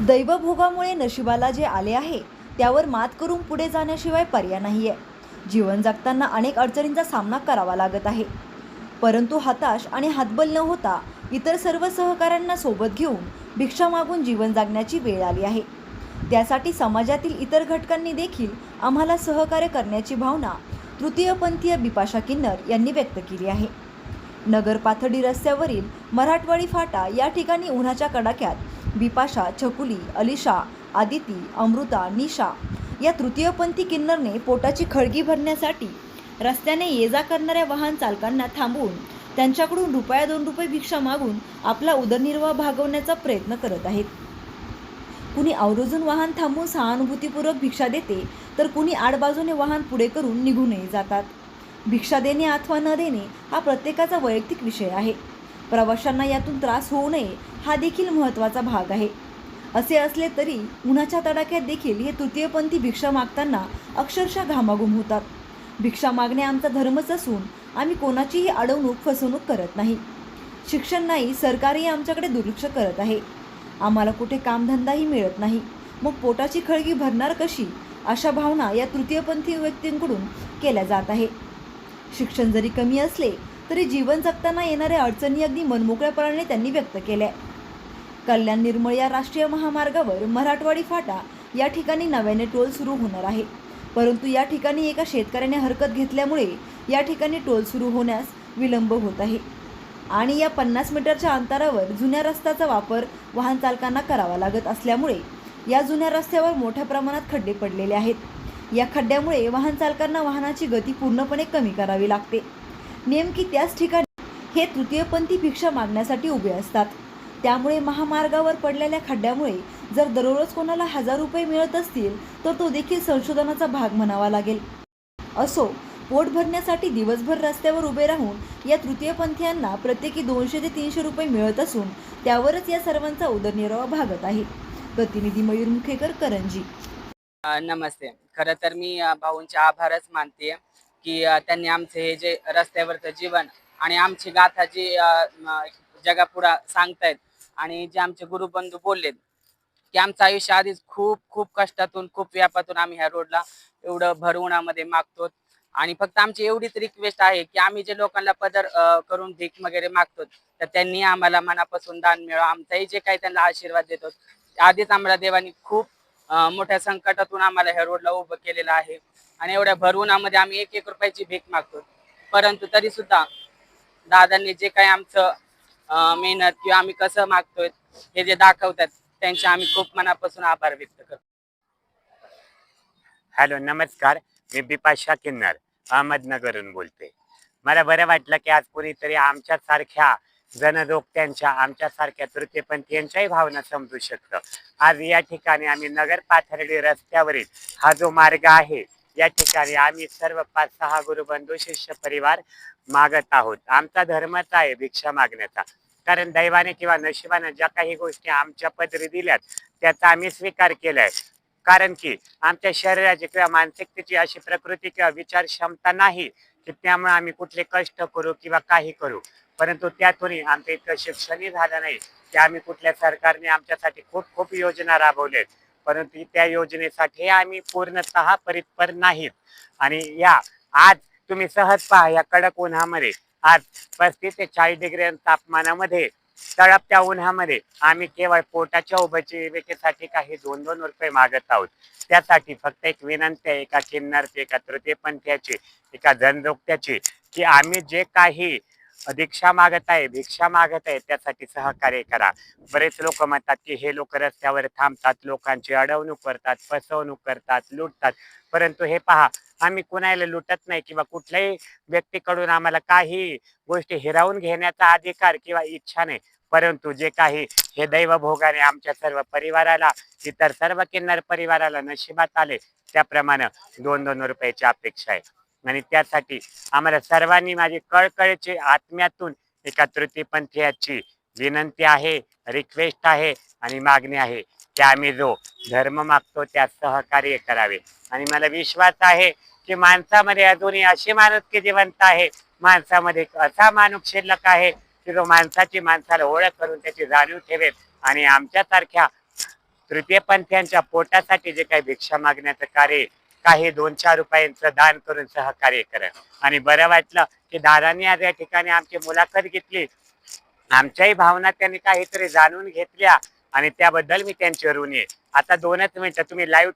दैवभोगामुळे नशिबाला जे आले आहे त्यावर मात करून पुढे जाण्याशिवाय पर्याय नाही आहे जीवन जगताना अनेक अडचणींचा सामना करावा लागत आहे. परंतु हताश आणि हातबल न होता इतर सर्व सहकाऱ्यांना सोबत घेऊन भिक्षा मागून जीवन जगण्याची वेळ आली आहे. त्यासाठी समाजातील इतर घटकांनी देखील आम्हाला सहकार्य करण्याची भावना तृतीयपंथीय बिपाशा किन्नर यांनी व्यक्त केली आहे. नगर पाथडी रस्त्यावरील मराठवाडी फाटा या ठिकाणी उन्हाच्या कडाक्यात बिपाशा छकुली अलिशा आदिती अमृता निशा या तृतीयपंथी किन्नरने पोटाची खळगी भरण्यासाठी रस्त्याने ये जा करणाऱ्या वाहन चालकांना थांबवून त्यांच्याकडून रुपया दोन रुपये भिक्षा मागून आपला उदरनिर्वाह भागवण्याचा प्रयत्न करत आहेत. कुणी आवर्जून वाहन थांबून सहानुभूतीपूर्वक भिक्षा देते तर कुणी आडबाजूने वाहन पुढे करून निघूनही जातात. भिक्षा देणे अथवा न देणे हा प्रत्येकाचा वैयक्तिक विषय आहे. प्रवाशांना यातून त्रास होऊ नये हा देखील महत्त्वाचा भाग आहे. असे असले तरी उन्हाच्या तडाख्यात देखील हे तृतीयपंथी भिक्षा मागताना अक्षरशः घामाघूम होतात. भिक्षा मागणे आमचा धर्मच असून आम्ही कोणाचीही अडवणूक फसवणूक करत नाही. शिक्षण नाही सरकारही आमच्याकडे दुर्लक्ष करत आहे. आम्हाला कुठे कामधंदाही मिळत नाही. मग पोटाची खळगी भरणार कशी? अशा भावना या तृतीयपंथी व्यक्तींकडून केल्या जात आहे. शिक्षण जरी कमी असले तरी जीवन जगताना येणाऱ्या अडचणी अगदी मनमोकळ्यापणाने त्यांनी व्यक्त केल्या. कल्याण निर्मळ या राष्ट्रीय महामार्गावर मराठवाडी फाटा या ठिकाणी नव्याने टोल सुरू होणार आहे. परंतु या ठिकाणी एका शेतकऱ्याने हरकत घेतल्यामुळे या ठिकाणी टोल सुरू होण्यास विलंब होत आहे. आणि या पन्नास मीटरच्या अंतरावर जुन्या रस्त्याचा वापर वाहन चालकांना करावा लागत असल्यामुळे या जुन्या रस्त्यावर मोठ्या प्रमाणात खड्डे पडलेले आहेत. या खड्ड्यामुळे वाहन चालकांना वाहनाची गती पूर्णपणे कमी करावी लागते. नेमकी त्याच ठिकाणी हे तृतीयपंथी भिक्षा मागण्यासाठी उभे असतात. त्यामुळे महामार्गावर पडलेल्या खड्ड्यामुळे जर दररोज कोणाला हजार रुपये मिळत असतील तर तो देखील संशोधनाचा भाग म्हणावा लागेल. असो पोट भरण्यासाठी दिवसभर रस्त्यावर उभे राहून या तृतीयपंथीयांना प्रत्येकी दोनशे ते तीनशे रुपये मिळत असून त्यावरच या सर्वांचा उदरनिर्वाह भागत आहे. प्रतिनिधी मयूर मुखेकर करंजी. नमस्ते. खरं तर मी भाऊंचे आभारच मानते की त्यांनी आमचे हे जे रस्त्यावरचं जीवन आणि आमची गाथा जी जगापुरा सांगतायत आणि जे आमचे गुरुबंधू बोललेत की आमचं आयुष्य आधीच खूप खूप कष्टातून खूप व्यापातून आम्ही ह्या रोडला एवढं भर उन्हामध्ये मागतो आणि फक्त आमची एवढीच रिक्वेस्ट आहे की आम्ही जे लोकांना पदर करून भीक वगैरे मागतो तर त्यांनी आम्हाला मनापासून दान मिळव. आमचाही जे काही त्यांना आशीर्वाद देतो आधीच आम्हाला देवानी खूप मोठ्या संकटातून आम्हाला ह्या रोडला उभं केलेलं आहे. आणि एवढ्या भर उन्हामध्ये आम्ही एक एक रुपयाची भीक मागतो. परंतु तरी सुद्धा दादांनी जे काही आमचं मेहनत किंवा आम्ही कसं मागतोय हे जे दाखवतात त्यांचे आम्ही खूप मनापासून आभार व्यक्त करतो. हॅलो नमस्कार. मी बिपाशा किन्नर अहमदनगरहून बोलते मला बरं वाटलं की आज कोणीतरी आमच्यासारख्या त्यांच्या आमच्यासारख्या तृतीयपंथीयांच्याही भावना समजू शकतं. आज या ठिकाणी आम्ही नगर पाथर्डी रस्त्यावरील हा जो मार्ग आहे या ठिकाणी आम्ही सर्व पाच सहा गुरुबंधू शिष्य परिवार मागत आहोत. आमचा धर्मच आहे भिक्षा मागण्याचा. कारण दैवाने किंवा नशिबाने ज्या काही गोष्टी आमच्या पदरी दिल्यात त्याचा आम्ही स्वीकार केलाय. कारण की आमच्या शरीराची किंवा मानसिकतेची अशी प्रकृती किंवा विचार क्षमता नाही की त्यामुळे आम्ही कुठले कष्ट करू किंवा काही करू. परंतु त्यातूनही आमचं इतकं शिक्षणही झालं नाही की आम्ही कुठल्या सरकारने आमच्यासाठी खूप खूप योजना राबवल्यात. परंतु त्या योजनेसाठी आम्ही पूर्णतः परितपर नाहीत. आणि या आज तुम्ही सहज पहा या कडक उन्हामध्ये. आज पस्तीस ते चाळीस डिग्री तापमानामध्ये तळपत्या उन्हामध्ये आम्ही केवळ पोटाच्या उपजीविकेसाठी काही दोन दोन रुपये मागत आहोत. त्यासाठी फक्त एक विनंती आहे एका किन्नरची एका तृतीयपंथ्याची एका जनदोक्त्याची की आम्ही जे काही दीक्षा मागत आहे भिक्षा मागत आहे त्यासाठी सहकार्य करा. बरेच लोक म्हणतात की हे लोक रस्त्यावर थांबतात लोकांची अडवणूक करतात फसवणूक करतात लुटतात. परंतु हे पहा आम्ही कुणाला लुटत नाही किंवा कुठल्याही व्यक्तीकडून आम्हाला काही गोष्टी हिरावून घेण्याचा अधिकार किंवा इच्छा नाही. परंतु जे काही हे दैव भोगाने आमच्या सर्व परिवाराला इतर सर्व किन्नर परिवाराला नशिबात आले त्याप्रमाणे दोन दोन रुपयाची अपेक्षा आहे. आणि त्यासाठी आम्हाला सर्वांनी माझी कळकळीची आत्म्यातून एका तृतीयपंथीयाची विनंती आहे रिक्वेस्ट आहे आणि मागणी आहे की आम्ही जो धर्म मागतो त्यात सहकार्य करावे. आणि मला विश्वास आहे की माणसामध्ये अजूनही अशी माणुसकी जिवंत आहे माणसामध्ये असा माणूस शिल्लक आहे की जो माणसाची माणसाला ओळख करून त्याची जाणीव ठेवेल. आणि आमच्यासारख्या तृतीयपंथीयांच्या पोटासाठी जे काही भिक्षा मागण्याचं कार्य काही दोन चार रुपयांचं दान करून सहकार्य करा. आणि बरं वाटलं की दादांनी आज या ठिकाणी आमची मुलाखत घेतली. आमच्याही भावना त्यांनी काहीतरी जाणून घेतल्या आणि त्याबद्दल मी त्यांची ऋणी आता दोनच मिनिटं तुम्ही लाईव्ह